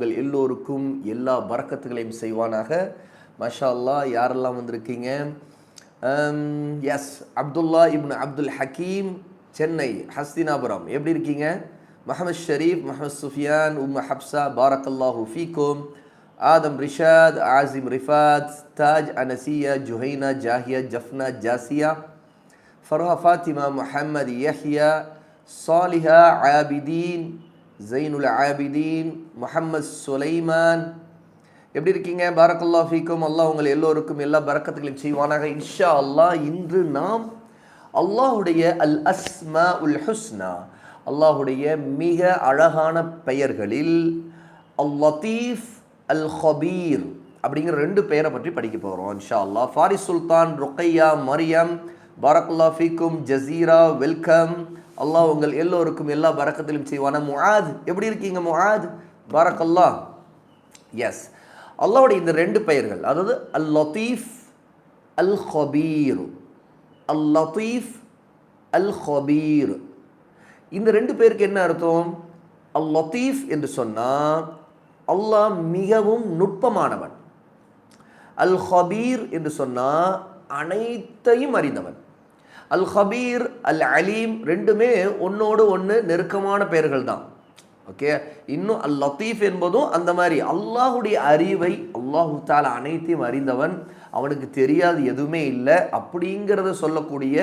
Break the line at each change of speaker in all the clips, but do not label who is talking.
உங்கள் எல்லோருக்கும் எல்லா பறக்கத்துகளையும் செய்வானாக மஷா அல்லாஹ் யாரெல்லாம் வந்திருக்கீங்க எஸ் அப்துல்லா இப்னு அப்துல் ஹக்கீம் சென்னை ஹஸ்தினாபுரம் எப்படி இருக்கீங்க முஹமது ஷரீப் முஹமது சுஃபியான் உம் ஹப்சா பாரக்கல்லாஹு ஃபீக்கும் ஆதம் ரிஷாத் ஆசிம் ரிஃபாத் தாஜ் அனசியா ஜுஹைனா ஜாஹியா ஜஃப்னா ஜாசியா ஃபர்ஹா ஃபாத்திமா முஹம்மது யஹ்யா சாலிஹா ஆபிதீன் ஜெயினுல் ஆபிதீன் முஹம்மது சுலைமான். எப்படி இருக்கீங்க? பாரக்கல்லா ஃபீக்கும். அல்லாஹ் உங்கள் எல்லோருக்கும் எல்லா பரக்கத்துகளையும் செய்வானாக. இன்ஷா அல்லாஹ் இன்று நாம் அல்லாஹுடைய அல் அஸ்மா உல் ஹுஸ்னா அல்லாஹுடைய மிக அழகான பெயர்களில் அல் லத்தீஃப் அல் ஹபீர் அப்படிங்கிற ரெண்டு பெயரை பற்றி படிக்க போகிறோம் இன்ஷா அல்லாஹ் ஃபாரிஸ் சுல்தான் ருக்கையா மரியம் பாரக்குல்லா ஃபீக்கும் ஜசீரா வெல்கம். அல்லாஹ் உங்கள் எல்லோருக்கும் எல்லா பறக்கத்திலும் செய்வான? முஹாத் எப்படி இருக்கீங்க முஹாத் பரக்கல்லா எஸ் அல்லாவுடைய இந்த ரெண்டு பெயர்கள் அதாவது அல் லத்தீஃப் அல் ஹபீர் அல் லத்தீஃப் அல் ஹபீர் இந்த ரெண்டு பேருக்கு என்ன அர்த்தம்? அல் லத்தீஃப் என்று சொன்னால் அல்லாஹ் மிகவும் நுட்பமானவன். அல் ஹபீர் என்று சொன்னால் அனைத்தையும் அறிந்தவன். அல் ஹபீர் அல் அலீம் ரெண்டுமே ஒன்னோடு ஒன்று நெருக்கமான பெயர்கள் தான் ஓகே இன்னும் அல் லத்தீஃப் என்பதும் அந்த மாதிரி. அல்லாஹுடைய அறிவை அல்லாஹு தால அனைத்தையும் அறிந்தவன். அவனுக்கு தெரியாது எதுவுமே இல்லை. அப்படிங்கிறத சொல்லக்கூடிய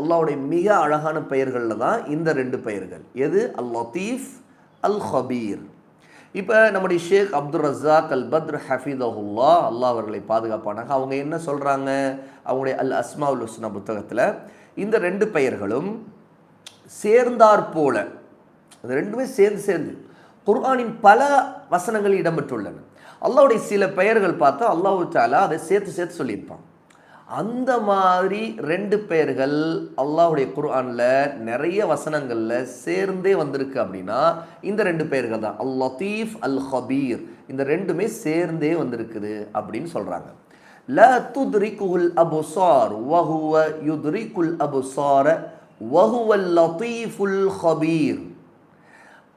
அல்லாஹுடைய மிக அழகான பெயர்களில் தான் இந்த ரெண்டு பெயர்கள். எது? அல் லத்தீஃப் அல் ஹபீர் இப்போ நம்முடைய ஷேக் அப்துல் ரஸாக் அல் பத்ர் ஹஃபீதஹுல்லா அல்லாஹ் அவர்களை பாதுகாப்பானாங்க அவங்க என்ன சொல்கிறாங்க அவங்களுடைய அல் அஸ்மா உல் ஹுஸ்னா புத்தகத்தில் இந்த ரெண்டு பெயர்களும் சேர்ந்தாற் போல. அது ரெண்டுமே சேர்ந்து சேர்ந்து குர்ஆனின் பல வசனங்கள் இடம்பெற்றுள்ளன. அல்லாவுடைய சில பெயர்கள் பார்த்தா அல்லாஹு தாலா அதை சேர்த்து சேர்த்து சொல்லியிருப்பான். அந்த மாதிரி ரெண்டு பெயர்கள் அல்லாஹுடைய குர்ஆனில் நிறைய வசனங்களில் சேர்ந்தே வந்திருக்கு அப்படின்னா இந்த ரெண்டு பெயர்கள் தான். அல் லத்தீஃப் அல் ஹபீர் இந்த ரெண்டுமே சேர்ந்தே வந்திருக்குது அப்படின்னு சொல்கிறாங்க ல துத்ரிகுல் அபுசார் வஹுவ யுத்ரிகுல் அபுசார வஹுவல் லத்தீஃபுல் ஹபீர்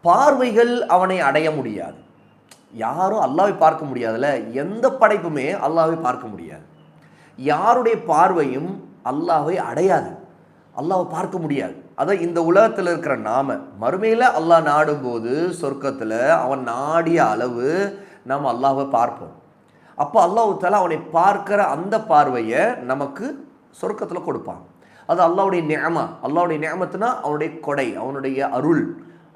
பார்வைகள் அவனை அடைய முடியாது. யாரும் அல்லாவை பார்க்க முடியாதுல்ல. எந்த படைப்புமே அல்லாவை பார்க்க முடியாது. யாருடைய பார்வையும் அல்லாவை அடையாது. அல்லாவை பார்க்க முடியாது. அதான் இந்த உலகத்தில் இருக்கிற நாம. மறுமையில் அல்லாஹ் நாடும்போது சொர்க்கத்தில் அவன் நாடிய அளவு நாம் அல்லாவை பார்ப்போம். அப்போ அல்லாஹு தாலா அவனை பார்க்கிற அந்த பார்வையை நமக்கு சொர்க்கத்தில் கொடுப்பான். அது அல்லாவுடைய நியமா. அல்லாவுடைய நியமத்துனா அவனுடைய கொடை அவனுடைய அருள்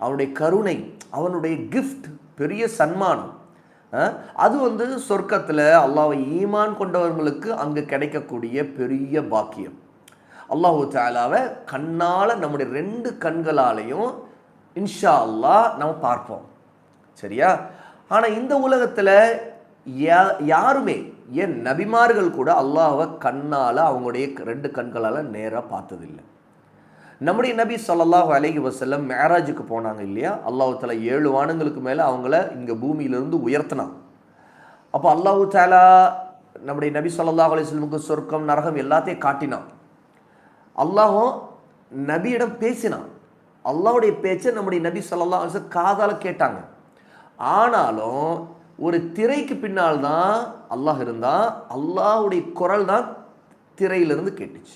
அவனுடைய கருணை அவனுடைய கிஃப்ட் பெரிய சன்மானம். அது வந்து சொர்க்கத்தில் அல்லாவை ஈமான் கொண்டவர்களுக்கு அங்கே கிடைக்கக்கூடிய பெரிய பாக்கியம். அல்லாஹு தாலாவை கண்ணால் நம்முடைய ரெண்டு கண்களாலையும் இன்ஷா அல்லாஹ் நம்ம பார்ப்போம். சரியா? ஆனால் இந்த உலகத்தில் யாருமே ஏன் நபிமார்கள் கூட அல்லாஹை கண்ணால் அவங்களுடைய ரெண்டு கண்களால் நேராக பார்த்ததில்லை. நம்முடைய நபி சொல்லல்லாஹு அலஹி வசல்லம் மேராஜுக்கு போனாங்க இல்லையா? அல்லாஹு தாலா ஏழு வானங்களுக்கு மேலே அவங்கள இங்கே பூமியிலிருந்து உயர்த்தினான். அப்போ அல்லாஹு தாலா நம்முடைய நபி சொல்லல்லாஹு அலிஸ்லமுக்கு சொர்க்கம் நரகம் எல்லாத்தையும் காட்டினான். அல்லாஹும் நபியிடம் பேசினான். அல்லாவுடைய பேச்சை நம்முடைய நபி சொல்லல்லா காதால் கேட்டாங்க. ஆனாலும் ஒரு திரைக்கு பின்னால் தான் அல்லாஹ் இருந்தால் அல்லாஹுடைய குரல் தான் திரையிலிருந்து கேட்டுச்சு.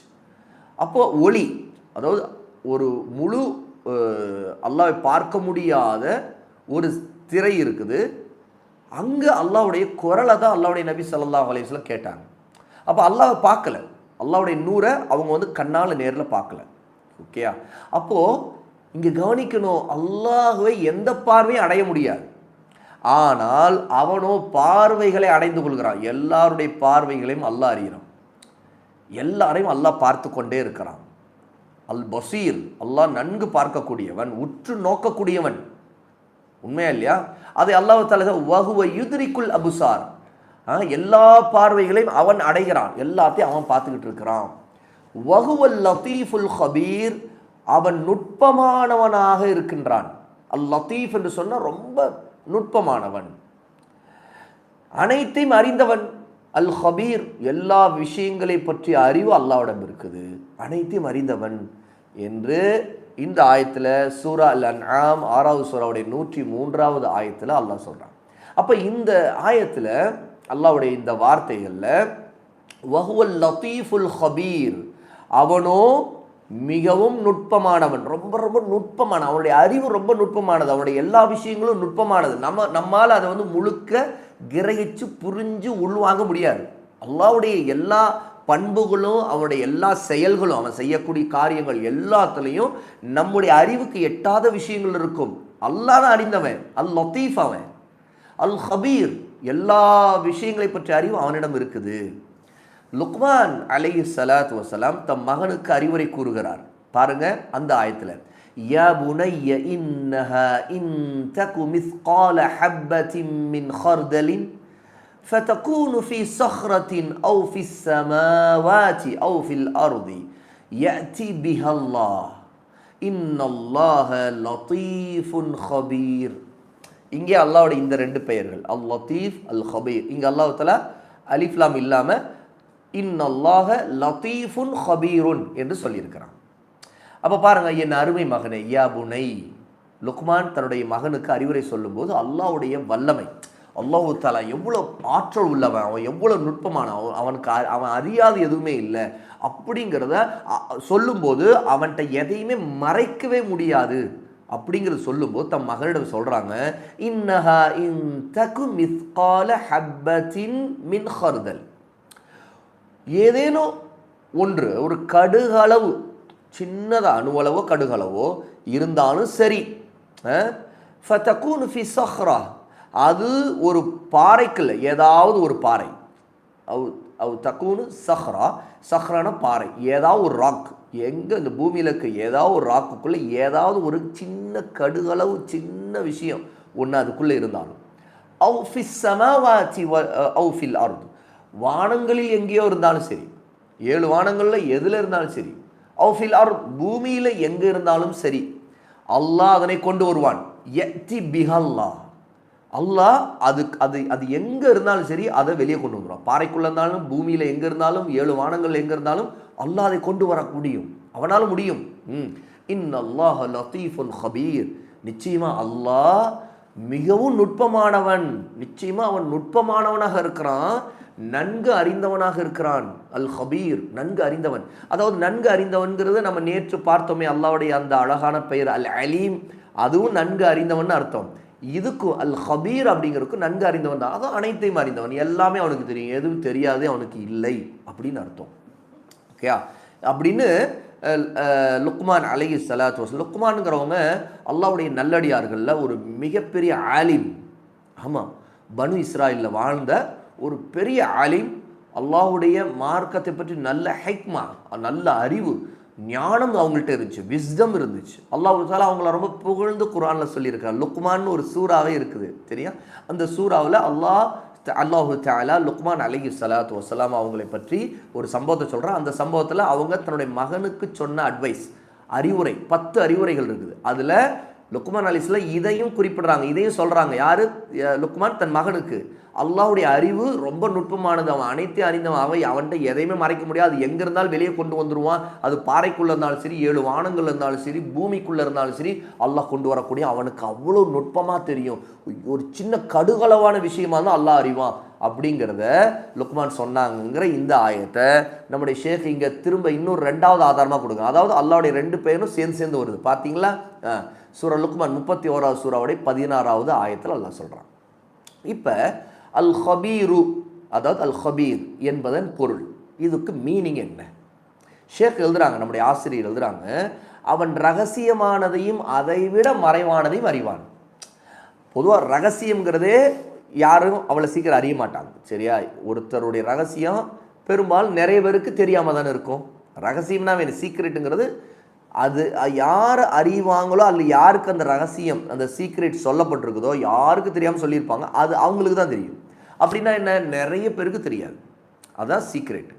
அப்போது ஒளி அதாவது ஒரு முழு அல்லாவை பார்க்க முடியாத ஒரு திரை இருக்குது. அங்கே அல்லாவுடைய குரலை தான் அல்லாவுடைய நபி சல்லா அலையம் கேட்டாங்க. அப்போ அல்லாவை பார்க்கல. அல்லாவுடைய நூரை அவங்க வந்து கண்ணால் நேரில் பார்க்கல. ஓகேயா? அப்போது இங்கே கவனிக்கணும் அல்லாஹுவை எந்த பார்வையும் அடைய முடியாது. ஆனால் அவனோ பார்வைகளை அடைந்து கொள்கிறான். எல்லாருடைய பார்வைகளையும் அல்லாஹ் அறிகிறான். எல்லாரையும் அல்லாஹ் பார்த்து கொண்டே இருக்கிறான். அல் பசீர் அல்லாஹ் நன்கு பார்க்கக்கூடியவன் உற்று நோக்கக்கூடியவன். உண்மையா இல்லையா? அதை அல்லாஹ் தால வகுவ யுதிரிக்குள் அபுசார். எல்லா பார்வைகளையும் அவன் அடைகிறான். எல்லாத்தையும் அவன் பார்த்துக்கிட்டு இருக்கிறான். வகுவல் லத்தீஃபுல் ஹபீர் அவன் நுட்பமானவனாக இருக்கின்றான். அல் லத்தீஃப் என்று சொன்னால் ரொம்ப நுட்பமானவன். அனைத்தையும் அறிந்தவன் அல் ஹபீர் எல்லா விஷயங்களை பற்றிய அறிவு அல்லாவிடம் இருக்குது. அனைத்தையும் அறிந்தவன் என்று இந்த ஆயத்தில் சூரா அல் அன்ஆம் ஆறாவது சூறாவுடைய நூற்றி மூன்றாவது ஆயத்தில் அல்லாஹ் சொல்கிறான் அப்போ இந்த ஆயத்தில் அல்லாவுடைய இந்த வார்த்தைகளில் வஹுவல் லத்தீஃபுல் ஹபீர் அவனோ மிகவும் நுட்பமானவன் ரொம்ப ரொம்ப நுட்பமான அவனுடைய அறிவு ரொம்ப நுட்பமானது அவனுடைய எல்லா விஷயங்களும் நுட்பமானது. நம்ம நம்மால் அதை வந்து முழுக்க கிரகிச்சு புரிஞ்சு உள்வாங்க முடியாது. அல்லாவுடைய எல்லா பண்புகளும் அவனுடைய எல்லா செயல்களும் அவன் செய்யக்கூடிய காரியங்கள் எல்லாத்துலேயும் நம்முடைய அறிவுக்கு எட்டாத விஷயங்கள் இருக்கும். அல்லாதான் அறிந்தவன் அல் லத்தீஃப் அவன் அல் ஹபீர் எல்லா விஷயங்களை பற்றிய அறிவு அவனிடம் இருக்குது. லுக்மான் அலை சலாத் வசலாம் தம் மகனுக்கு அறிவுரை கூறுகிறார் பாருங்க அந்த ஆயத்தில் யா புனைய இன்னஹ இன் தகு மிஸ்கால ஹப்பத்தின் மின் ஹர்தலின் فتكون في صخرة أو في السماوات أو في الأرض يأتي بها الله إن الله لطيف خبير இங்கே அல்லாவோட இந்த ரெண்டு பெயர்கள் அல் லத்தீஃப் அல் ஹபீர் இங்கே அல்லாஹ் தலா அலிஃப்லாம் இல்லாமல் இன் அல்லாஹ லத்தீஃபுன் ஹபீருன் என்று சொல்லியிருக்கிறான். அப்போ பாருங்கள் என் அருமை மகனே யா புனை லுக்மான் தன்னுடைய மகனுக்கு அறிவுரை சொல்லும்போது அல்லாவுடைய வல்லமை அல்லாஹு தாலா எவ்வளோ ஆற்றல் உள்ளவன் அவன் எவ்வளோ நுட்பமான அவன் அவனுக்கு அவன் அறியாத எதுவுமே இல்லை. அப்படிங்கிறத சொல்லும்போது அவன்கிட்ட எதையுமே மறைக்கவே முடியாது. அப்படிங்கிறது சொல்லும்போது தம் மகனிடம் சொல்கிறாங்க இன்னஹா இன் தகு மிஸ்கால ஹப்பத்தின் மின் ஹர்தல். ஏதேனும் ஒன்று ஒரு கடுகளவு சின்னதாக அணுவளவோ கடுகளவோ இருந்தாலும் சரி. ஃபத்தகூன் ஃபி சஹ்ரா. அது ஒரு பாறைக்குள்ள ஏதாவது ஒரு பாறை. அவு அவு தக்கூனு சஹ்ரா. சஹ்ரான பாறை. ஏதாவது ஒரு ராக் எங்கே இந்த பூமியில் இருக்க ஏதாவது ஒரு ராக்குக்குள்ளே ஏதாவது ஒரு சின்ன கடுகளவு சின்ன விஷயம் ஒன்று அதுக்குள்ளே இருந்தாலும். அவு ஃபிஸ் சமாவாச்சி அவு ஃபில் அருது. வானங்களில் எங்கேயோ இருந்தாலும் சரி ஏழு வானங்களில் எதில் இருந்தாலும் சரி அவுஃபில் ஆர் பூமியில் எங்கே இருந்தாலும் சரி அல்லாஹ் அதனை கொண்டு வருவான். எத்தி பிஹல்லா. அல்லாஹ் அது அது அது எங்கே இருந்தாலும் சரி அதை வெளியே கொண்டு வந்துடுவான் பாறைக்குள்ளே இருந்தாலும் பூமியில் எங்கே இருந்தாலும் ஏழு வானங்கள் எங்கே இருந்தாலும் அல்லாஹ் அதை கொண்டு வர முடியும். அவனால் முடியும். ம். இன் அல்லாஹ் லத்தீஃபுல் ஹபீர் நிச்சயமாக அல்லாஹ் மிகவும் நுட்பமானவன். நிச்சயமாக அவன் நுட்பமானவனாக இருக்கிறான். நன்கு அறிந்தவனாக இருக்கிறான் அல் ஹபீர் நன்கு அறிந்தவன். அதாவது நன்கு அறிந்தவன்கிறது நம்ம நேற்று பார்த்தோமே அல்லாவுடைய அந்த அழகான பெயர் அல் அலீம் அதுவும் நன்கு அறிந்தவன் அர்த்தம். இதுக்கும் அல் ஹபீர் அப்படிங்கிறதுக்கும் நன்கு அறிந்தவன் தான். அதுவும் அனைத்தையும் அறிந்தவன். எல்லாமே அவனுக்கு தெரியும். எதுவும் தெரியாது அவனுக்கு இல்லை அப்படின்னு அர்த்தம். ஓகேயா? அப்படின்னு லுக்மான் அலி சலாத் வஸ் லுக்மானுங்கிறவங்க அல்லாவுடைய நல்லடியார்களில் ஒரு மிகப்பெரிய ஆலிம். ஆமாம் பனு இஸ்ராயில் வாழ்ந்த ஒரு பெரிய ஆலிம் அல்லாஹுடைய மார்க்கத்தை பற்றி நல்ல ஹெக்மா நல்ல அறிவு ஞானம் அவங்கள்ட்ட இருந்துச்சு விஸ்டம் இருந்துச்சு. அல்லாஹு தாலா அவங்கள ரொம்ப புகழ்ந்து குரானில் சொல்லியிருக்காங்க லுக்மான்னு ஒரு சூறாவே இருக்குது சரியா அந்த சூறாவில் அல்லாஹ் அல்லாஹு தாலா லுக்மான் அலிஹி சலாத் வசலாம் அவங்களை பற்றி ஒரு சம்பவத்தை சொல்கிறான் அந்த சம்பவத்தில் அவங்க தன்னுடைய மகனுக்கு சொன்ன அட்வைஸ் அறிவுரை பத்து அறிவுரைகள் இருக்குது. அதில் லுக்மான் அலிஸ்ல இதையும் குறிப்பிடுறாங்க இதையும் சொல்கிறாங்க யார்? லுக்மான் தன் மகனுக்கு. அல்லாஹுடைய அறிவு ரொம்ப நுட்பமானது. அவன் அனைத்தையும் அறிந்தவன். அவை அவன்கிட்ட எதையுமே மறைக்க முடியாது. எங்கே இருந்தாலும் வெளியே கொண்டு வந்துடுவான் அது பாறைக்குள்ளே இருந்தாலும் சரி ஏழு வானங்கள் இருந்தாலும் சரி பூமிக்குள்ளே இருந்தாலும் சரி அல்லாஹ் கொண்டு வரக்கூடிய அவனுக்கு அவ்வளோ நுட்பமாக தெரியும். ஒரு சின்ன கடுகளவான விஷயமா தான் அல்லாஹ் அறிவான். அப்படிங்கிறத லுக்மான் சொன்னாங்கிற இந்த ஆயத்தை நம்முடைய ஷேக் இங்கே திரும்ப இன்னும் ரெண்டாவது ஆதாரமாக கொடுங்க அதாவது அல்லாவுடைய ரெண்டு பேரும் சேர்ந்து சேர்ந்து வருது. பார்த்தீங்களா சூரா லுக்மான் முப்பத்தி ஓராவது சூறாவுடைய பதினாறாவது ஆயத்தில் அல்லா சொல்கிறான் இப்போ அல் ஹபீரு அதாவது அல் ஹபீர் என்பதன் பொருள். இதுக்கு மீனிங் என்ன? ஷேக் எழுதுறாங்க நம்முடைய ஆசிரியர் எழுதுறாங்க அவன் ரகசியமானதையும் அதைவிட மறைவானதையும் அறிவான். பொதுவாக ரகசியங்கிறதே யாரும் அவ்வளோ சீக்கிரம் அறிய மாட்டாங்க. சரியா? ஒருத்தருடைய ரகசியம் பெரும்பாலும் நிறைய பேருக்கு தெரியாமல் தானே இருக்கும். ரகசியம்னா வேணும் சீக்ரெட்டுங்கிறது அது யார் அறிவாங்களோ அல்ல யாருக்கு அந்த ரகசியம் அந்த சீக்ரெட் சொல்லப்பட்டிருக்குதோ யாருக்கு தெரியாமல் சொல்லியிருப்பாங்க அது அவங்களுக்கு தான் தெரியும். அப்படின்னா என்ன? நிறைய பேருக்கு தெரியாது. அதுதான் சீக்ரெட்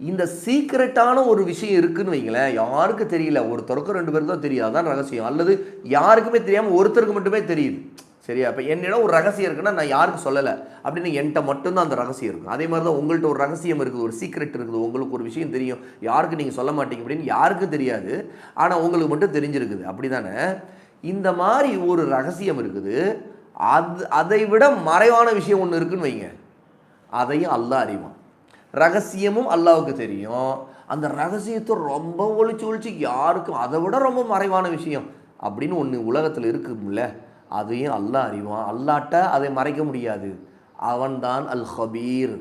இந்த சீக்ரெட்டான ஒரு விஷயம் இருக்குன்னு வைங்களேன் யாருக்கு தெரியல? ஒருத்தருக்கும் ரெண்டு பேருக்கு தான் தெரியும். அதான் ரகசியம். அல்லது யாருக்குமே தெரியாமல் ஒருத்தருக்கு மட்டுமே தெரியுது. சரியா? இப்போ என்னிடம் ஒரு ரகசியம் இருக்குன்னா நான் யாருக்கும் சொல்லலை. அப்படின்னு என்கிட்ட மட்டும்தான் அந்த ரகசியம் இருக்கும். அதே மாதிரி தான் உங்கள்கிட்ட ஒரு ரகசியம் இருக்குது ஒரு சீக்ரெட் இருக்குது உங்களுக்கு ஒரு விஷயம் தெரியும். யாருக்கு நீங்கள் சொல்ல மாட்டீங்க அப்படின்னு யாருக்கும் தெரியாது. ஆனால் உங்களுக்கு மட்டும் தெரிஞ்சிருக்குது. அப்படி தானே இந்த மாதிரி ஒரு ரகசியம் இருக்குது. அது அதை விட மறைவான விஷயம் ஒன்று இருக்குன்னு வைங்க. அதையும் அல்லாஹ் அறிவான். ரகசியமும் அல்லாவுக்கு தெரியும். அந்த ரகசியத்தை ரொம்ப ஒழிச்சு ஒழிச்சு யாருக்கும் அதை விட ரொம்ப மறைவான விஷயம் அப்படின்னு ஒன்று உலகத்தில் இருக்கும்ல. அதையும் அல்லாஹ் அறிவான். அல்லாட்ட அதை மறைக்க முடியாது. அவன்தான் அல் ஹபீர்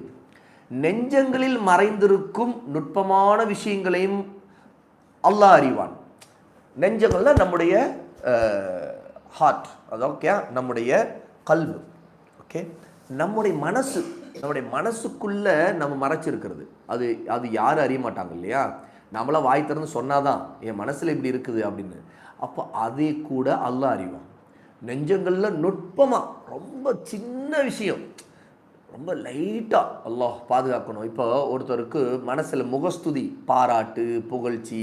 நெஞ்சங்களில் மறைந்திருக்கும் நுட்பமான விஷயங்களையும் அல்லாஹ் அறிவான். நெஞ்சங்கள்ல நம்முடைய ஹார்ட் அது ஓகே நம்முடைய கல்வு ஓகே நம்முடைய மனசு நம்முடைய மனசுக்குள்ள நம்ம மறைச்சிருக்கிறது. அது அது யாரும் அறிய மாட்டாங்க இல்லையா? நம்மள வாய் திறந்து சொன்னாதான் என் மனசுல இப்படி இருக்குது அப்படின்னு. அப்போ அதே கூட அல்லாஹ் அறிவான். நெஞ்சங்களில் நுட்பமாக ரொம்ப சின்ன விஷயம். ரொம்ப லைட்டாக அல்லாஹ் பாதுகாக்கணும். இப்போ ஒருத்தருக்கு மனசில் முகஸ்துதி பாராட்டு புகழ்ச்சி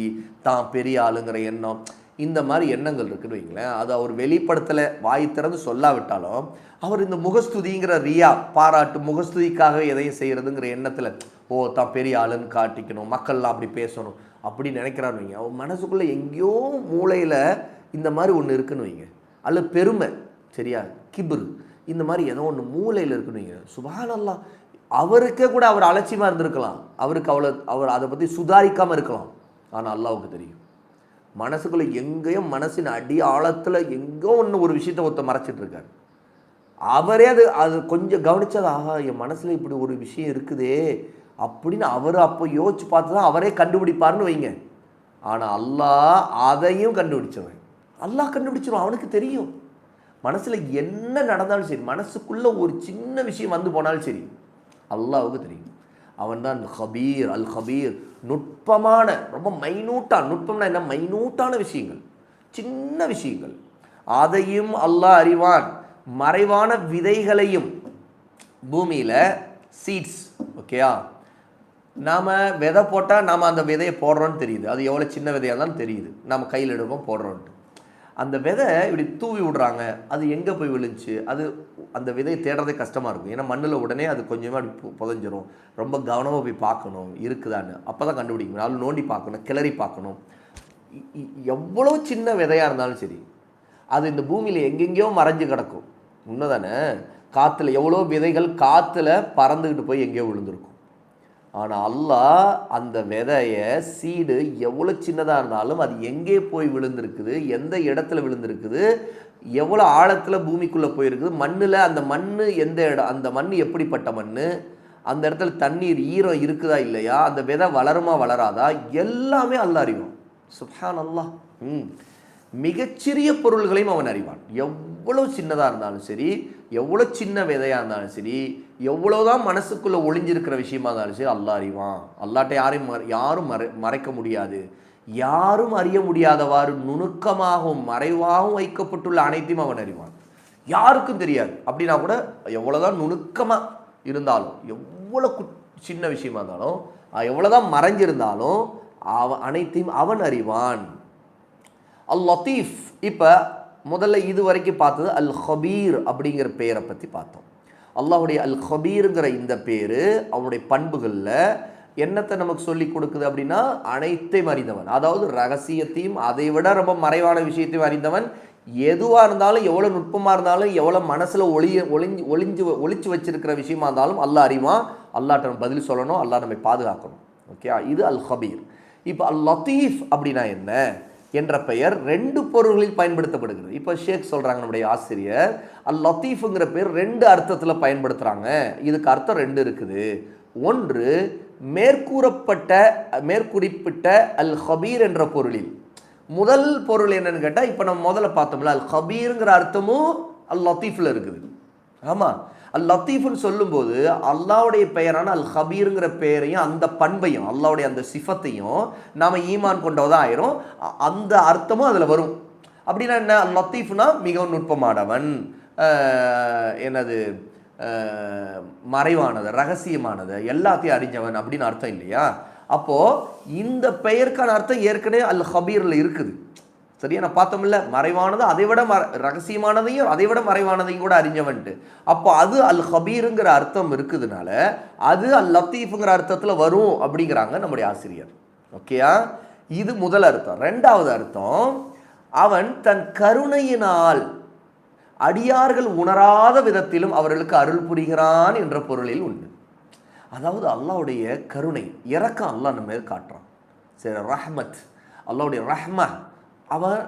தான் பெரிய ஆளுங்கிற எண்ணம் இந்த மாதிரி எண்ணங்கள் இருக்குன்னு வைங்களேன். அது அவர் வெளிப்படுத்தலை வாய் திறந்து சொல்லாவிட்டாலும் அவர் இந்த முகஸ்துதிங்கிற ரியா பாராட்டு முகஸ்துதிக்காக எதையும் செய்கிறதுங்கிற எண்ணத்தில் ஓ தான் பெரிய ஆளுன்னு காட்டிக்கணும் மக்கள்லாம் அப்படி பேசணும் அப்படி நினைக்கிறான்னு வைங்க. அவர் மனசுக்குள்ளே எங்கேயோ மூளையில் இந்த மாதிரி ஒன்று இருக்குன்னு வைங்க. அல்லது பெருமை சரியா? கிபிரு. இந்த மாதிரி ஏதோ ஒன்று மூலையில் இருக்குன்னு வைங்க. சுபானல்லா அவருக்கே கூட அவர் அலட்சியமாக இருந்திருக்கலாம். அவருக்கு அவ்வளோ அவர் அதை பற்றி சுதாரிக்காமல் இருக்கலாம். ஆனால் அல்லாவுக்கு தெரியும். மனசுக்குள்ளே எங்கேயும் மனசின் அடி ஆழத்தில் எங்கோ ஒன்று ஒரு விஷயத்த ஒருத்த மறைச்சிட்டுருக்காரு அவரே அது அது கொஞ்சம் கவனிச்சது ஆஹா என் மனசில் இப்படி ஒரு விஷயம் இருக்குதே. அப்படின்னு அவர் அப்போ யோசிச்சு பார்த்து தான் அவரே கண்டுபிடிப்பார்னு வைங்க. ஆனால் அல்லாஹ் அதையும் கண்டுபிடிச்சவன். அல்லாஹ் கண்டுபிடிச்சிரும் அவனுக்கு தெரியும். மனசில் என்ன நடந்தாலும் சரி மனசுக்குள்ள ஒரு சின்ன விஷயம் வந்து போனாலும் சரி அல்லாவுக்கு தெரியும். அவன் தான் ஹபீர் அல் ஹபீர் நுட்பமான ரொம்ப மைனூட்டா நுட்பம்னா என்ன? மைனூட்டான விஷயங்கள். சின்ன விஷயங்கள். அதையும் அல்லாஹ் அறிவான். மறைவான விதைகளையும் பூமியில் சீட்ஸ் ஓகேயா நாம் விதை போட்டால் நாம் அந்த விதையை போடுறோன்னு தெரியுது. அது எவ்வளோ சின்ன விதையாக இருந்தாலும் தெரியுது. நம்ம கையில் எடுப்போம் போடுறோன்ட்டு அந்த விதை இப்படி தூவி விடுறாங்க. அது எங்கே போய் விழுந்துச்சு? அது அந்த விதையை தேடுறதே கஷ்டமாக இருக்கும். ஏன்னா மண்ணில் உடனே அது கொஞ்சமாக அப்படி பு- ரொம்ப கவனமாக போய் பார்க்கணும். இருக்குதான்னு. அப்போ தான் கண்டுபிடிக்கணும் அது நோண்டி பார்க்கணும் கிளறி பார்க்கணும். இ- இ- எவ்வளோ சின்ன விதையாக இருந்தாலும் சரி அது இந்த பூமியில் எங்கெங்கேயோ மறைஞ்சு கிடக்கும். உண்மைதானே? காற்றுல எவ்வளோ விதைகள் காற்றுல பறந்துக்கிட்டு போய் எங்கேயோ விழுந்திருக்கும். ஆனால் அல்லாஹ் அந்த விதைய சீடு எவ்வளோ சின்னதாக இருந்தாலும் அது எங்கே போய் விழுந்திருக்குது எந்த இடத்துல விழுந்திருக்குது எவ்வளோ ஆழத்தில் பூமிக்குள்ளே போயிருக்குது மண்ணில் அந்த மண் எந்த இடம் அந்த மண் எப்படிப்பட்ட மண் அந்த இடத்துல தண்ணீர் ஈரம் இருக்குதா இல்லையா அந்த விதை வளருமா வளராதா எல்லாமே அல்ல அறிவான். சுஹான் அல்லாஹ் ம். மிகச்சிறிய பொருள்களையும் அவன் அறிவான். எவ்வளோ சின்னதாக இருந்தாலும் சரி எவ்வளோ சின்ன விதையாக இருந்தாலும் சரி எவ்வளோதான் மனசுக்குள்ளே ஒளிஞ்சிருக்கிற விஷயமா இருந்தாலும் சரி அல்லா அறிவான். அல்லாட்ட யாரையும் மற- யாரும் மறை மறைக்க முடியாது. யாரும் அறிய முடியாதவாறு நுணுக்கமாகவும் மறைவாகவும் வைக்கப்பட்டுள்ள அனைத்தையும் அவன் அறிவான். யாருக்கும் தெரியாது. அப்படின்னா கூட எவ்வளோதான் நுணுக்கமாக இருந்தாலும் எவ்வளோ கு சின்ன விஷயமா இருந்தாலும் எவ்வளோதான் மறைஞ்சிருந்தாலும் அவன் அனைத்தையும் அவன் அறிவான். அல் லத்தீஃப் இப்போ முதல்ல இது வரைக்கும் பார்த்தது அல் ஹபீர் அப்படிங்கிற பெயரை பற்றி பார்த்தோம். அல்லாஹுடைய அல் ஹபீருங்கிற இந்த பேர் அவனுடைய பண்புகளில் என்னத்தை நமக்கு சொல்லி கொடுக்குது அப்படின்னா அனைத்தையும் அறிந்தவன். அதாவது ரகசியத்தையும் அதை விட ரொம்ப மறைவான விஷயத்தையும் அறிந்தவன். எதுவாக இருந்தாலும் எவ்வளோ நுட்பமாக இருந்தாலும் எவ்வளோ மனசில் ஒளிய ஒளிஞ்சு ஒளிஞ்சு ஒளிச்சு வச்சிருக்கிற விஷயமா இருந்தாலும் அல்லா அறிவான். அல்லாட்ட நம்ம பதில் சொல்லணும் அல்லா நம்மை பாதுகாக்கணும். ஓகே இது அல் ஹபீர் இப்போ அல் லத்தீஃப் அப்படின்னா என்ன? என்ற பெயர் ரெண்டு பொருள்களில் பயன்படுத்தப்படுகிறது. இப்போ ஷேக் சொல்கிறாங்க நம்முடைய ஆசிரியர் அல் லத்தீஃபுங்கிற பேர் ரெண்டு அர்த்தத்தில் பயன்படுத்துகிறாங்க இதுக்கு அர்த்தம் ரெண்டு இருக்குது. ஒன்று மேற்கூறப்பட்ட மேற்குறிப்பிட்ட அல் ஹபீர் என்ற பொருளில். முதல் பொருள் என்னன்னு கேட்டால் இப்போ நம்ம முதல்ல பார்த்தோம்ல அல் ஹபீருங்கிற அர்த்தமும் அல் லத்தீஃபில் இருக்குது. ஆமாம் அல் லத்தீஃப்னு சொல்லும்போது அல்லாவுடைய பெயரான அல் ஹபீருங்கிற பெயரையும் அந்த பண்பையும் அல்லாவுடைய அந்த சிஃபத்தையும் நாம் ஈமான் கொண்டவதான் ஆயிரும். அந்த அர்த்தமும் அதில் வரும். அப்படின்னா என்ன? அல் லத்தீஃப்னா மிகவும் நுட்பமானவன். என்னது? மறைவானது ரகசியமானது எல்லாத்தையும் அறிஞ்சவன் அப்படின்னு அர்த்தம் இல்லையா? அப்போது இந்த பெயருக்கான அர்த்தம் ஏற்கனவே அல் ஹபீரில் இருக்குது. சரியா? நான் பார்த்தோம்ல மறைவானது அதை விட மற ரகசியமானதையும் அதை விட மறைவானதையும் கூட அறிஞ்சவன்ட்டு. அப்போ அது அல் ஹபீருங்கிற அர்த்தம் இருக்குதுனால அது அல் லத்தீஃபுங்கிற அர்த்தத்தில் வரும் அப்படிங்கிறாங்க நம்முடைய ஆசிரியர். ஓகேயா இது முதல் அர்த்தம். ரெண்டாவது அர்த்தம் அவன் தன் கருணையினால் அடியார்கள் உணராத விதத்திலும் அவர்களுக்கு அருள் புரிகிறான் என்ற பொருளில் உண்டு. அதாவது அல்லாவுடைய கருணை இறக்கம் அல்லா நம்ம மேல் காட்டுறான். சரி ரஹ்மத். அல்லாவுடைய ரஹ்மா அவன்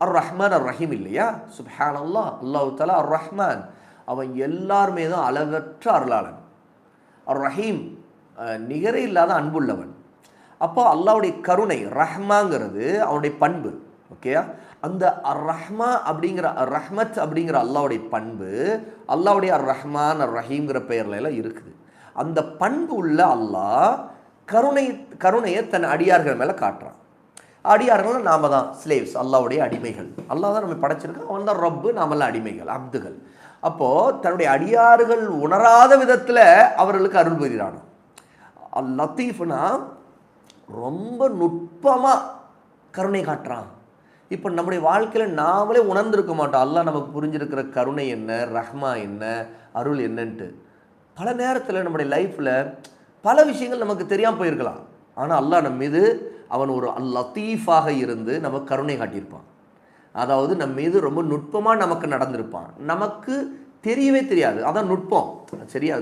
அர் ரஹ்மான் அர் ரஹீம் இல்லையா சுப்ஹான் அல்லா அல்லாஹு தலா அர் ரஹ்மான் அவன் எல்லாருமே தான் அளவற்ற அருளாளன் அர் ரஹீம் நிகரே இல்லாத அன்புள்ளவன் அப்போ அல்லாவுடைய கருணை ரஹ்மாங்கிறது அவனுடைய பண்பு ஓகேயா அந்த அர் ரஹ்மா அப்படிங்கிற அர் ரஹ்மத் அப்படிங்கிற அல்லாவுடைய பண்பு அல்லாவுடைய அர் ரஹ்மான் அர் ரஹீம்ங்கிற பெயர்ல எல்லாம் இருக்குது அந்த பண்பு உள்ள அல்லாஹ் கருணை கருணையை தன் அடியார்கள் மேலே காட்டுறான் அடியார்கள் நாம தான் ஸ்லேவ்ஸ் அல்லாவுடைய அடிமைகள். அல்லாஹ் தான் நம்ம படைச்சிருக்கோம் அவன் தான் ரப்பு நாமெல்லாம் அடிமைகள் அப்துகள். அப்போது தன்னுடைய அடியார்கள் உணராத விதத்தில் அவர்களுக்கு அருள் புரிகிறானோ. லத்தீஃப்னா ரொம்ப நுட்பமாக கருணை காட்டுறான். இப்போ நம்முடைய வாழ்க்கையில் நாமளே உணர்ந்திருக்க மாட்டோம். அல்லாஹ் நமக்கு புரிஞ்சிருக்கிற கருணை என்ன ரஹ்மா என்ன அருள் என்னன்ட்டு. பல நேரத்தில் நம்முடைய லைஃப்பில் பல விஷயங்கள் நமக்கு தெரியாமல் போயிருக்கலாம். ஆனால் அல்லாஹ் நம்ம மீது அவன் ஒரு லத்தீஃபாக இருந்து நமக்கு கருணை காட்டியிருப்பான். அதாவது நம்ம மீது ரொம்ப நுட்பமாக நமக்கு நடந்திருப்பான். நமக்கு தெரியவே தெரியாது. அதான் நுட்பம். சரியா?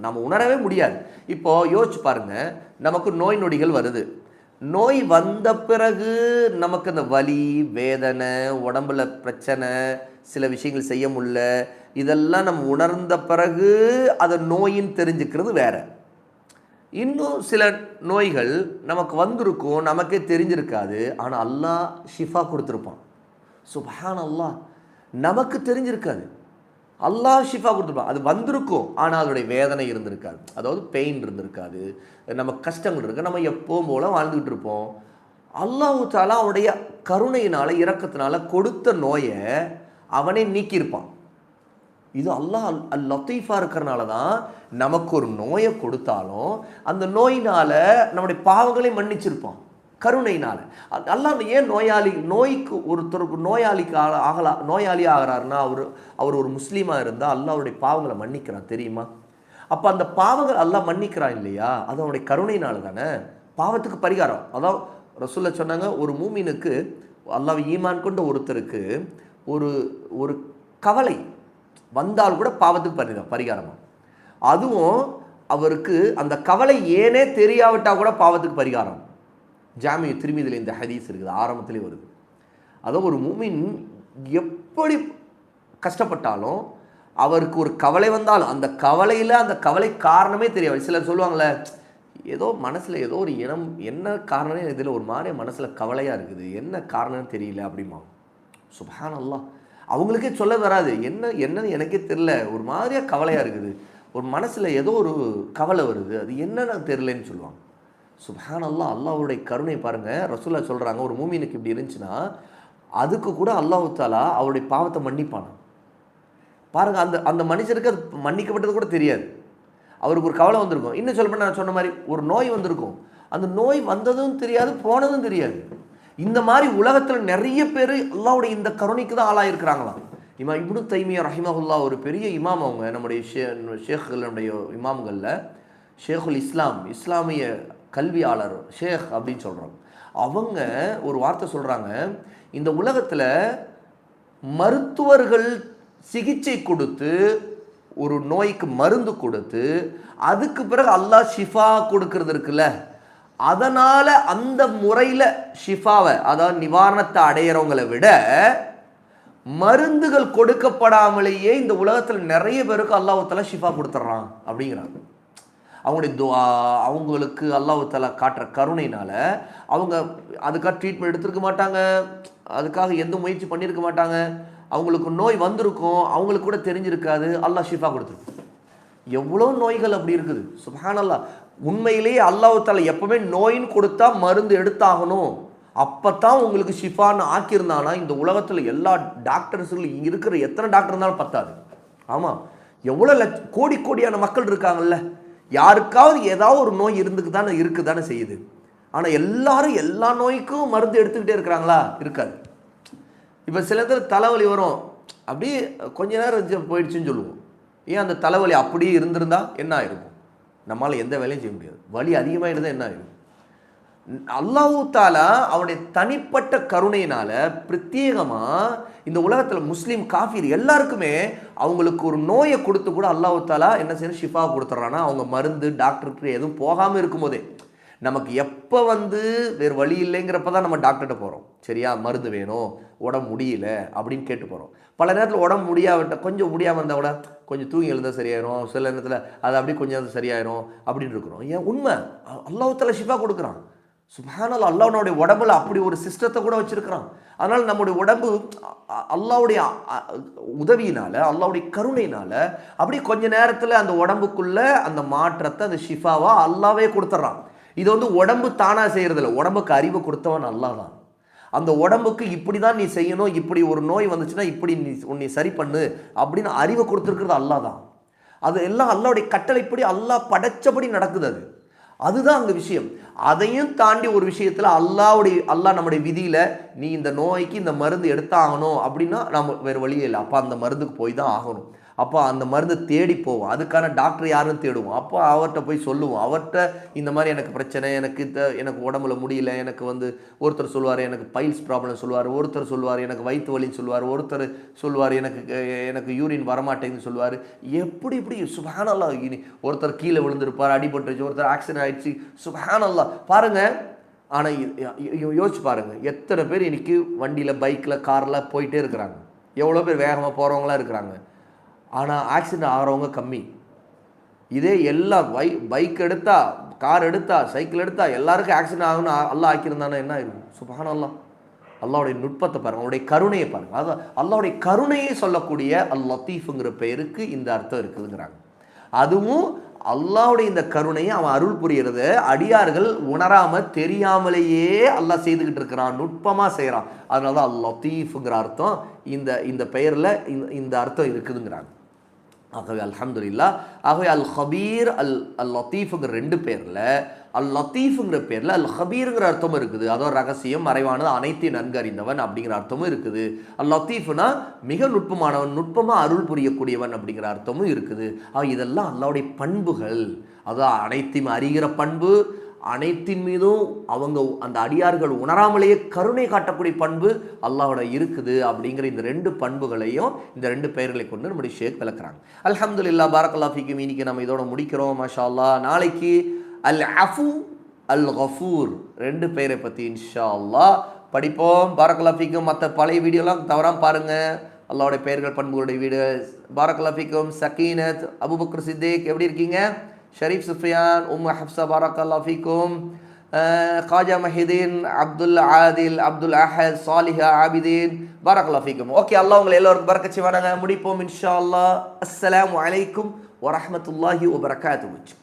நம்ம உணரவே முடியாது. இப்போது யோசிச்சு பாருங்கள் நமக்கு நோய் நொடிகள் வருது. நோய் வந்த பிறகு நமக்கு அந்த வலி வேதனை உடம்புல பிரச்சனை சில விஷயங்கள் செய்ய முடியல. இதெல்லாம் நம்ம உணர்ந்த பிறகு அதை நோயின்னு தெரிஞ்சுக்கிறது வேறு. இன்னும் சில நோய்கள் நமக்கு வந்திருக்கும் நமக்கே தெரிஞ்சிருக்காது. ஆனால் அல்லாஹ் ஷிஃபா கொடுத்துருப்பான். சுபஹான் அல்லாஹ் நமக்கு தெரிஞ்சிருக்காது. அல்லாஹ் ஷிஃபா கொடுத்துருப்பான். அது வந்திருக்கும் ஆனால் அதோடைய வேதனை இருந்திருக்காது. அதாவது பெயின் இருந்திருக்காது. நம்ம கஷ்டங்கள் இருக்குது நம்ம எப்போவும் போல வாழ்ந்துக்கிட்டு இருப்போம். அல்லாஹு தாலா அவனுடைய கருணையினால இறக்கத்தினால கொடுத்த நோயை அவனே நீக்கியிருப்பான். இது அல்லாஹ் அல் லத்தீஃபாக இருக்கிறனால தான் நமக்கு ஒரு நோயை கொடுத்தாலும் அந்த நோயினால் நம்முடைய பாவங்களை மன்னிச்சிருப்போம். கருணையினால். அ- அல்லாஹ் ஏன் நோயாளி நோய்க்கு ஒருத்தருக்கு நோயாளிக்கு ஆகலா நோயாளி ஆகிறாருன்னா அவர் அவர் ஒரு முஸ்லீமாக இருந்தால் அல்லா அவருடைய பாவங்களை மன்னிக்கிறான் தெரியுமா? அப்போ அந்த பாவங்கள் எல்லாம் மன்னிக்கிறான் இல்லையா? அது அவனுடைய கருணையினால் தானே. பாவத்துக்கு பரிகாரம். அதான் ரசூல்ல சொன்னாங்க ஒரு மூமினுக்கு அல்லாஹ் ஈமான் கொண்ட ஒருத்தருக்கு ஒரு ஒரு கவலை வந்தால் கூட பாவத்துக்கு பரிகாரம் பரிகாரமா? அதுவும் அவருக்கு அந்த கவலை ஏனே தெரியாவிட்டா கூட பாவத்துக்கு பரிகாரம். ஜாமிய திரும்பிதில் இந்த ஹதீஸ் இருக்குது ஆரம்பத்திலே வருது. அதாவது ஒரு மூமின் எப்படி கஷ்டப்பட்டாலும் அவருக்கு ஒரு கவலை வந்தாலும் அந்த கவலையில் அந்த கவலை காரணமே தெரியாது. சிலர் சொல்லுவாங்கள்ல ஏதோ மனசில் ஏதோ ஒரு இனம் என்ன காரணமே இதில் ஒரு மாதிரி மனசில் கவலையாக இருக்குது என்ன காரணம்னு தெரியல அப்படிமா சுபான் அல்லாஹ் அவங்களுக்கே சொல்ல வராது. என்ன என்னன்னு எனக்கே தெரில ஒரு மாதிரியாக கவலையாக இருக்குது. ஒரு மனசில் ஏதோ ஒரு கவலை வருது. அது என்னன்னு தெரிலன்னு சொல்லுவாங்க. சுபஹான் அல்லா அல்லாவுடைய கருணை பாருங்கள் ரசூலா சொல்கிறாங்க ஒரு மூமினுக்கு இப்படி இருந்துச்சுன்னா அதுக்கு கூட அல்லாஹு தாலா அவருடைய பாவத்தை மன்னிப்பான? பாருங்கள் அந்த அந்த மனுஷருக்கு அது மன்னிக்கப்பட்டது கூட தெரியாது. அவருக்கு ஒரு கவலை வந்திருக்கும். இன்னும் சொல்லப்போனால் நான் சொன்ன மாதிரி ஒரு நோய் வந்திருக்கும். அந்த நோய் வந்ததும் தெரியாது போனதும் தெரியாது. இந்த மாதிரி உலகத்தில் நிறைய பேர் அல்லாவுடைய இந்த கருணைக்கு தான் ஆளாயிருக்கிறாங்களாம் இமா இப்னு தைமியா ரஹிமஹுல்லா ஒரு பெரிய இமாம் அவங்க நம்முடைய ஷே ஷேக்குகளுடைய இமாம்களில். ஷேகுல் இஸ்லாம் இஸ்லாமிய கல்வியாளர் ஷேக் அப்படின்னு சொல்கிறாங்க அவங்க ஒரு வார்த்தை சொல்கிறாங்க இந்த உலகத்தில் மருத்துவர்கள் சிகிச்சை கொடுத்து ஒரு நோய்க்கு மருந்து கொடுத்து அதுக்கு பிறகு அல்லாஹ் ஷிஃபா கொடுக்கறது இருக்குல்ல. அதனால அந்த முறையில் ஷிஃபாவை அதாவது நிவாரணத்தை அடையிறவங்களை விட மருந்துகள் கொடுக்கப்படாமலேயே இந்த உலகத்தில் நிறைய பேருக்கு அல்லாஹால ஷிஃபா கொடுத்துட்றான் அப்படிங்கிறாங்க. அவங்களுடைய துவா அவங்களுக்கு அல்லாஹ் காட்டுற கருணையினால அவங்க அதுக்காக ட்ரீட்மெண்ட் எடுத்திருக்க மாட்டாங்க அதுக்காக எந்த முயற்சி பண்ணியிருக்க மாட்டாங்க. அவங்களுக்கு நோய் வந்திருக்கும் அவங்களுக்கு கூட தெரிஞ்சிருக்காது அல்லாஹ் ஷிஃபா கொடுத்துருக்கும் எவ்வளோ நோய்கள் அப்படி இருக்குது? சுபஹானல்லா உண்மையிலேயே அல்லாஹ் எப்பவுமே நோயின் கொடுத்தா மருந்து எடுத்தாகணும். அப்போ தான் உங்களுக்கு ஷிஃபான்னு ஆக்கியிருந்தானா? இந்த உலகத்தில் எல்லா டாக்டர்ஸுகள் இருக்கிற எத்தனை டாக்டர் இருந்தாலும் பத்தாது. ஆமாம் எவ்வளோ லட்ச கோடி கோடியான மக்கள் இருக்காங்கல்ல. யாருக்காவது ஏதாவது ஒரு நோய் இருந்துக்கு தானே இருக்குது தானே செய்யுது. ஆனால் எல்லாரும் எல்லா நோய்க்கும் மருந்து எடுத்துக்கிட்டே இருக்கிறாங்களா? இருக்காது. இப்போ சில பேர் தலைவலி வரும். அப்படியே கொஞ்ச நேரம் போயிடுச்சுன்னு சொல்லுவோம். ஏன் அந்த தலைவலி அப்படியே இருந்திருந்தா என்ன ஆயிருக்கும்? நம்மளால் எந்த வேலையும் செய்ய முடியாது. வலி அதிகமாக இருந்தால் என்ன ஆகும் அல்லாஹு தாலா அவனுடைய தனிப்பட்ட கருணையினால பிரத்யேகமாக இந்த உலகத்தில் முஸ்லீம் காஃபீர் எல்லாருக்குமே அவங்களுக்கு ஒரு நோயை கொடுத்து கூட அல்லாஹு தாலா என்ன செய்யணும் ஷிஃபா கொடுத்துட்றான்னா அவங்க மருந்து டாக்டருக்கு எதுவும் போகாமல் இருக்கும்போதே நமக்கு எப்போ வந்து வேறு வழி இல்லைங்கிறப்ப தான் நம்ம டாக்டர்கிட்ட போகிறோம் சரியா? மருந்து வேணும் உடம்பு முடியல அப்படின்னு கேட்டு போகிறோம் பல நேரத்தில் உடம்பு முடியாவிட்ட கொஞ்சம் முடியாமல் இருந்தால் கூட கொஞ்சம் தூங்கி எழுந்தால் சரியாயிரும். சில நேரத்தில் அது அப்படி கொஞ்சம் சரியாயிரும் அப்படின்னு இருக்கிறோம். ஏன்? உண்மை. அல்லாஹத்தில் ஷிஃபா கொடுக்குறான். சுபானால் அல்லாஹ்வுடைய உடம்புல அப்படி ஒரு சிஸ்டத்தை கூட வச்சுருக்கிறான். அதனால் நம்முடைய உடம்பு அல்லாவுடைய உதவியினால் அல்லாவுடைய கருணையினால் அப்படி கொஞ்ச நேரத்தில் அந்த உடம்புக்குள்ள அந்த மாற்றத்தை அந்த ஷிஃபாவாக அல்லாவே கொடுத்துட்றான் இது வந்து உடம்பு தானாக செய்கிறதில்ல உடம்புக்கு அறிவு கொடுத்தவன் அல்லாஹ் தான். அந்த உடம்புக்கு இப்படி தான் நீ செய்யணும் இப்படி ஒரு நோய் வந்துச்சுன்னா இப்படி நீ உன்னை சரி பண்ணு அப்படின்னு அறிவை கொடுத்துருக்கிறது அல்லாஹ் தான் அது எல்லாம் அல்லாவுடைய கட்டளைப்படி அல்லாஹ் படைச்சபடி நடக்குது அது. அதுதான் அந்த விஷயம். அதையும் தாண்டி ஒரு விஷயத்தில் அல்லாவுடைய அல்லாஹ் நம்முடைய விதியில் நீ இந்த நோய்க்கு இந்த மருந்து எடுத்தாகணும் அப்படின்னா நம்ம வேறு வழியே இல்லை. அப்போ அந்த மருந்துக்கு போய் தான் ஆகணும். அப்போ அந்த மருந்து தேடி போவோம். அதுக்கான டாக்டர் யாருன்னு தேடுவோம். அப்போ அவர்கிட்ட போய் சொல்லுவோம். அவர்கிட்ட இந்த மாதிரி எனக்கு பிரச்சனை எனக்கு இந்த எனக்கு உடம்புல முடியல எனக்கு வந்து ஒருத்தர் சொல்லுவார் எனக்கு பைல்ஸ் ப்ராப்ளம் சொல்லுவார் ஒருத்தர் சொல்லுவார் எனக்கு வயிற்று வலின்னு சொல்லுவார் ஒருத்தர் சொல்லுவார் எனக்கு எனக்கு யூரின் வரமாட்டேங்குன்னு சொல்லுவார். எப்படி இப்படி சுபஹானல்லா இனி ஒருத்தர் கீழே விழுந்திருப்பார் அடிபட்டுருச்சு ஒருத்தர் ஆக்சிடென்ட் ஆயிடுச்சு. சுபஹானல்லா பாருங்கள் ஆனால் யோசிச்சு பாருங்கள் எத்தனை பேர் இன்னைக்கு வண்டியில் பைக்கில் காரில் போயிட்டே இருக்கிறாங்க. எவ்வளோ பேர் வேகமாக போகிறவங்களாம் இருக்கிறாங்க. ஆனால் ஆக்சிடென்ட் ஆகிறவங்க கம்மி. இதே எல்லாம் பை பைக் எடுத்தா கார் எடுத்தா சைக்கிள் எடுத்தா எல்லாருக்கும் ஆக்சிடென்ட் ஆகணும் அல்லாஹ் ஆக்கியிருந்தானே என்ன இருக்கும் சுபஹான் அல்லாஹ் அல்லாவுடைய நுட்பத்தை பாருங்கள் அவருடைய கருணையை பாருங்கள் அதான் அல்லாவுடைய கருணையை சொல்லக்கூடிய அல் லத்தீஃபுங்கிற பெயருக்கு இந்த அர்த்தம் இருக்குதுங்கிறாங்க. அதுவும் அல்லாவுடைய இந்த கருணையை அவன் அருள் புரியறது அடியார்கள் உணராம தெரியாமலேயே அல்லாஹ் செய்துக்கிட்டு இருக்கிறான் நுட்பமாக செய்கிறான் அதனால தான் அல் லத்தீஃபுங்கிற அர்த்தம் இந்த இந்த பெயரில் இந்த இந்த அர்த்தம் இருக்குதுங்கிறாங்க. ஆகவே அல்ஹம்துல்லா ஆகவே அல் ஹபீர் அல் அல் லத்தீஃபுங்கிற ரெண்டு பேரில் அல் லத்தீஃபுங்கிற பேரில் அல் ஹபீருங்கிற அர்த்தமும் இருக்குது. அதோ ரகசியம் மறைவானது அனைத்தையும் நன்கு அறிந்தவன் அப்படிங்கிற அர்த்தமும் இருக்குது. அல் லத்தீஃப்னா மிக நுட்பமானவன் நுட்பமாக அருள் புரியக்கூடியவன் அப்படிங்கிற அர்த்தமும் இருக்குது. ஆக இதெல்லாம் அல்லாவுடைய பண்புகள். அதான் அனைத்தையும் அறிகிற பண்பு அனைத்தின் மீதும் அவங்க அந்த அடியார்கள் உணராமலேயே கருணை காட்டக்கூடிய பண்பு அல்லாவோட இருக்குது அப்படிங்கிற இந்த ரெண்டு பண்புகளையும் இந்த ரெண்டு பெயர்களை கொண்டு நம்முடைய ஷேக் விளக்குறாங்க. அலமது இல்லா ஃபிக்கும் இன்னைக்கு நம்ம இதோட முடிக்கிறோம் மாஷா அல்லாஹ் நாளைக்கு அல் அஃபு அல் கஃபூர் ரெண்டு பெயரை பற்றி இன்ஷா அல்லாஹ் படிப்போம் பாரக்கல்லாஃபிக்கும் மற்ற பழைய வீடியோலாம் தவறாம பாருங்கள் அல்லாவுடைய பெயர்கள் பண்புகளுடைய வீடு. பாரக்கல்லாஃபிக்கும் சக்கீனத் அபுபக்கர் சித்திக் எப்படி இருக்கீங்க? ஷரீஃப் சுஃபியான் உம் ஹப்சா பாரக்கல்லா ஃபிக்கும் காஜா மஹிதீன் அப்துல் ஆதில் அப்துல் அஹத் சாலிஹா ஆபிதீன் பாரக்கல்லா ஃபிக்கும் ஓகே அல்லாஹ் உங்களை எல்லோருக்கும் பரக்கச்சி வணங்க முடிப்போம் இன்ஷா அல்லாஹ் அஸ்ஸலாமு அலைக்கும் வரஹ்மத்துல்லாஹி வபரகாத்துஹு